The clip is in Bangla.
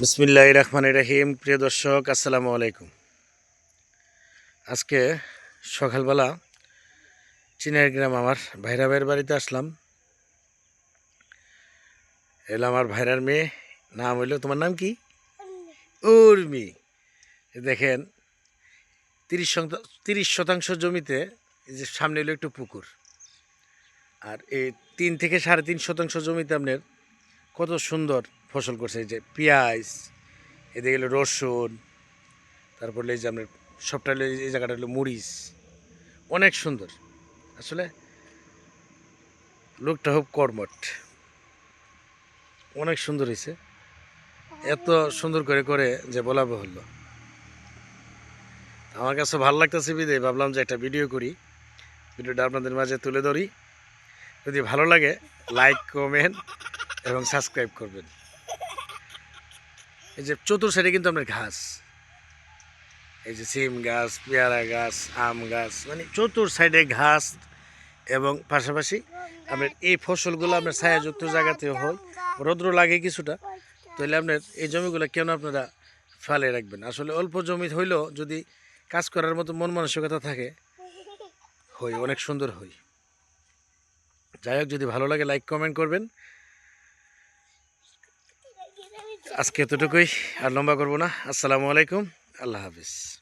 বিসমিল্লাহ রহমান রাহিম। প্রিয় দর্শক, আসসালামু আলাইকুম। আজকে সকালবেলা চিনের গ্রাম আমার ভাইরা ভাইয়ের বাড়িতে আসলাম। এলো আমার ভাইরার মেয়ে, নাম হইল, তোমার নাম কি? উর্মি। দেখেন, তিরিশ তিরিশ শতাংশ জমিতে এই যে সামনে হলো একটু পুকুর। আর এই তিন থেকে সাড়ে তিন শতাংশ জমিতে আপনার কত সুন্দর ফসল করছে যে পেঁয়াজ, এদিকে হলো রসুন, তারপর এই যে আপনার সবটা হলো এই জায়গাটা হলো মরিচ। অনেক সুন্দর। আসলে লোকটা খুব কর্মট অনেক সুন্দর হয়েছে। এত সুন্দর করে করে যে বলা হলো আমার কাছে ভালো লাগতেছে বিদে ভাবলাম যে একটা ভিডিও করি। ভিডিওটা আপনাদের মাঝে তুলে ধরি। যদি ভালো লাগে লাইক কমেন্ট এবং সাবস্ক্রাইব করবেন। এই যে চতুর সাইডে কিন্তু আপনার ঘাস। এই যে সিম গাছ, পেয়ারা গাছ, আম গাছ মানে চতুর সাইডে ঘাস এবং পাশাপাশি আপনার এই ফসলগুলো আপনার ছায়াযুক্ত জায়গাতে হয়। রৌদ্র লাগে কিছুটা। তাহলে আপনার এই জমিগুলো কেন আপনারা ফেলে রাখবেন? আসলে অল্প জমি হইলেও যদি কাজ করার মতো মন মানসিকতা থাকে হই অনেক সুন্দর হই যাই হোক, যদি ভালো লাগে লাইক কমেন্ট করবেন। আজকে এতটুকুই আর লম্বা করব না। আসসালামু আলাইকুম। আল্লাহ হাফিজ।